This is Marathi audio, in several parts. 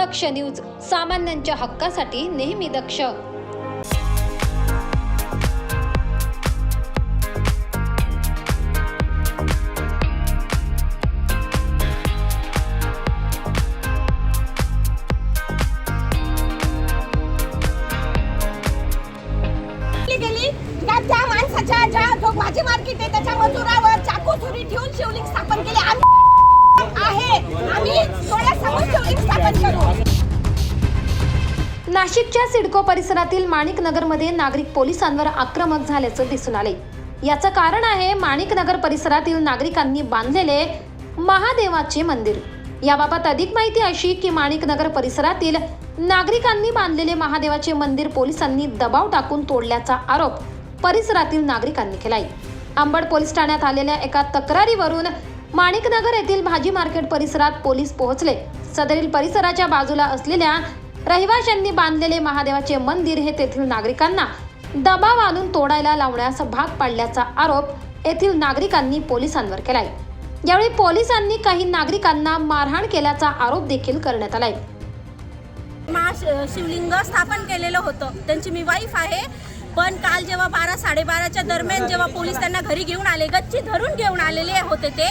दक्ष न्यूज सामान्यांच्या हक्कासाठी नेहमी दक्ष. भाजी मार्केट आहे त्याच्या मजुरावर चाकू ठेवून शिवलिंग स्थापन केले. आम्ही आहे. आम्ही थोड्या नाशिकच्या सिडको परिसरातील माणिक नगरमध्ये नागरिक पोलिसांवर आक्रमक झाल्याचं दिसून आले याचं कारण आहे माणिक नगर परिसरातील नागरिकांनी बांधलेले महादेवाचे मंदिर. याबाबत अधिक माहिती अशी की माणिक नगर परिसरातील नागरिकांनी बांधलेले महादेवाचे मंदिर पोलिसांनी दबाव टाकून तोडल्याचा आरोप परिसरातील नागरिकांनी केलाय. अंबड पोलीस ठाण्यात आलेल्या एका तक्रारीवरून माणिकनगर येथील भाजी मार्केट परिसरात पोलीस पोहोचले. सदरील परिसराच्या बाजूला असलेल्या रहिवाशांनी बांधलेले महादेवाचे मंदिर हे तेथील नागरिकांना दबाव आणून तोडायला लावण्यास भाग पाडल्याचा आरोप येथील नागरिकांनी पोलिसांवर केलाय. यावेळी पोलिसांनी काही नागरिकांना मारहाण केल्याचा आरोप देखील करण्यात आलाय. महा शिवलिंग स्थापन केलेलं होतं. त्यांची मी वाईफ आहे. पण काल जेव्हा बारा साडेबाराच्या दरम्यान जेव्हा पोलीस त्यांना घरी घेऊन आले गच्ची धरून घेऊन आलेले होते ते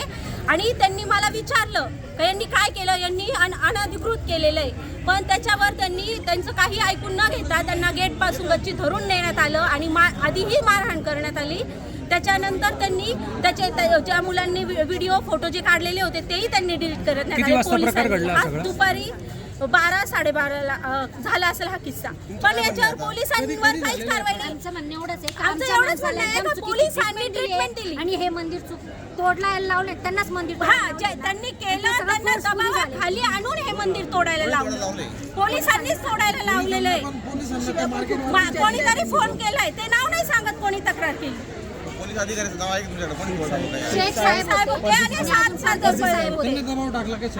आणि त्यांनी मला विचारलं का यांनी काय केलं? यांनी अन अनधिकृत केलेलं आहे. पण त्याच्यावर त्यांनी त्यांचं काही ऐकून न घेता त्यांना गेटपासून गच्ची धरून नेण्यात आलं आणि मा आधीही मारहाण करण्यात आली त्याच्यानंतर त्यांनी त्याचे त्या- ज्या मुलांनी व्हिडिओ फोटो जे काढलेले होते तेही त्यांनी डिलीट करण्यात किती आले वाजता प्रकार पोलिसांनी. आज? दुपारी बारा साडेबाराला झाला असेल हा किस्सा पण याच्यावर पोलिसांवर काहीच कारवाई नाही आमचं म्हणणं एवढंच आहे आमचं एवढंच म्हणणं का पोलिसांनी treatment दिली. आणि हे मंदिर चुक तोडलायला लावले त्यांनाच मंदिर हा. त्यांनी केलं त्यांना. दबावाखाली आणून हे मंदिर तोडायला लावलं पोलिसांनीच तोडायला लावलेलं. आहे कोणीतरी फोन केलाय. ते नाव नाही सांगत कोणी तक्रार केली. पोलीस अधिकाऱ्याचं नाव आहे का तुमच्याकडे? कोणी बोलणार काय शेख साहेब साहेब होते. होते आणि सात सात साहेब होते.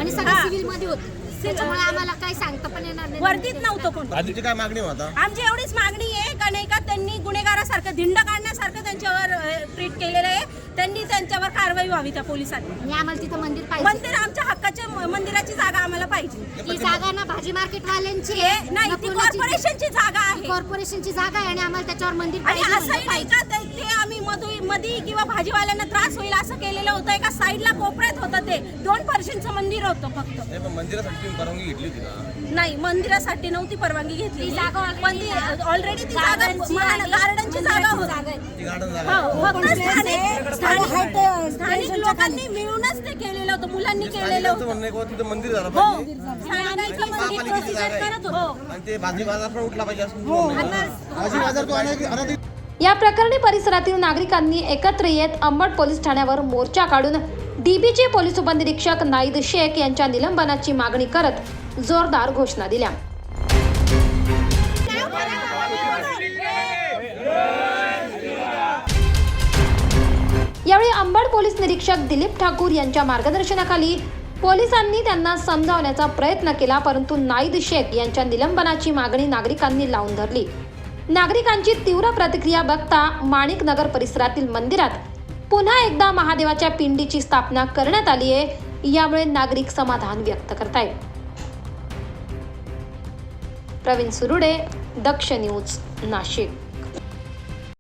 आणि सगळे. सिव्हिलमध्ये होते. त्याच्यामुळे आम्हाला काही सांगता पण येणार नाही वर्दीत नव्हतं कोण. काय मागणी होता? आमची एवढीच मागणी आहे का नाही का त्यांनी गुन्हेगारासारखं धिंड काढण्यासारखं त्यांच्यावर ट्रीट केलेलं आहे. त्यांनी त्यांच्यावर कारवाई व्हावी त्या पोलिसांनी. आणि आम्हाला तिथं मंदिर पाहिजे. मंदिर आमच्या हक्काच्या मंदिराची जागा आम्हाला पाहिजे. ती जागा ना भाजी मार्केट वाल्यांची हे नाही ती कॉर्पोरेशनची जागा आहे. कॉर्पोरेशनची जागा आहे आणि आम्हाला त्याच्यावर मंदिर आणि पाहिजे असंही नाही का ते ते आम्ही मधू मधी किंवा भाजीवाल्यांना त्रास होईल असं केलेलं होतं. एका साईडला कोपऱ्यात होतं ते. दोन पर्सेंटचं मंदिर होतं फक्त. पण मंदिरासाठी तुम्ही परवानगी घेतली होती का? नाही मंदिरासाठी नव्हती परवानगी घेतली पण ती ऑलरेडी ती जागा गार्डनची जागा होती. जागा आहे. ती गार्डन जागा हो, आहे. फक्त स्थानिक स्थानिक स्थानिक लोकांनी मिळूनच ते केलेलं होतं. मुलांनी केलेलं स्थानिकांचं होतं. म्हणणं आहे की तिथं मंदिर झालं हो. पाहिजे. स्थानिकांचं मंदिर महापालिकेची जागा procedure आहे. करत होतो. आणि ते भाजी बाजार पण उठला पाहिजे असं तुमचं म्हणणं आहे. भाजी बाजार तो अनेक अनधिकृत या प्रकरणी परिसरातील नागरिकांनी एकत्र येत अंबड पोलीस ठाण्यावर मोर्चा काढून डीबीचे पोलीस उपनिरीक्षक नाईद शेख यांच्या निलंबनाची मागणी करत जोरदार घोषणा दिल्या. यावेळी अंबड पोलीस निरीक्षक दिलीप ठाकूर यांच्या मार्गदर्शनाखाली पोलिसांनी त्यांना समजावण्याचा प्रयत्न केला परंतु नाईद शेख यांच्या निलंबनाची मागणी नागरिकांनी लावून धरली. नागरिकांची तीव्र प्रतिक्रिया बघता माणिक नगर परिसरातील मंदिरात पुन्हा एकदा महादेवाच्या पिंडीची स्थापना करण्यात आली आहे. यामुळे नागरिक समाधान व्यक्त करतायत. प्रवीण सुरुडे दक्ष न्यूज नाशिक.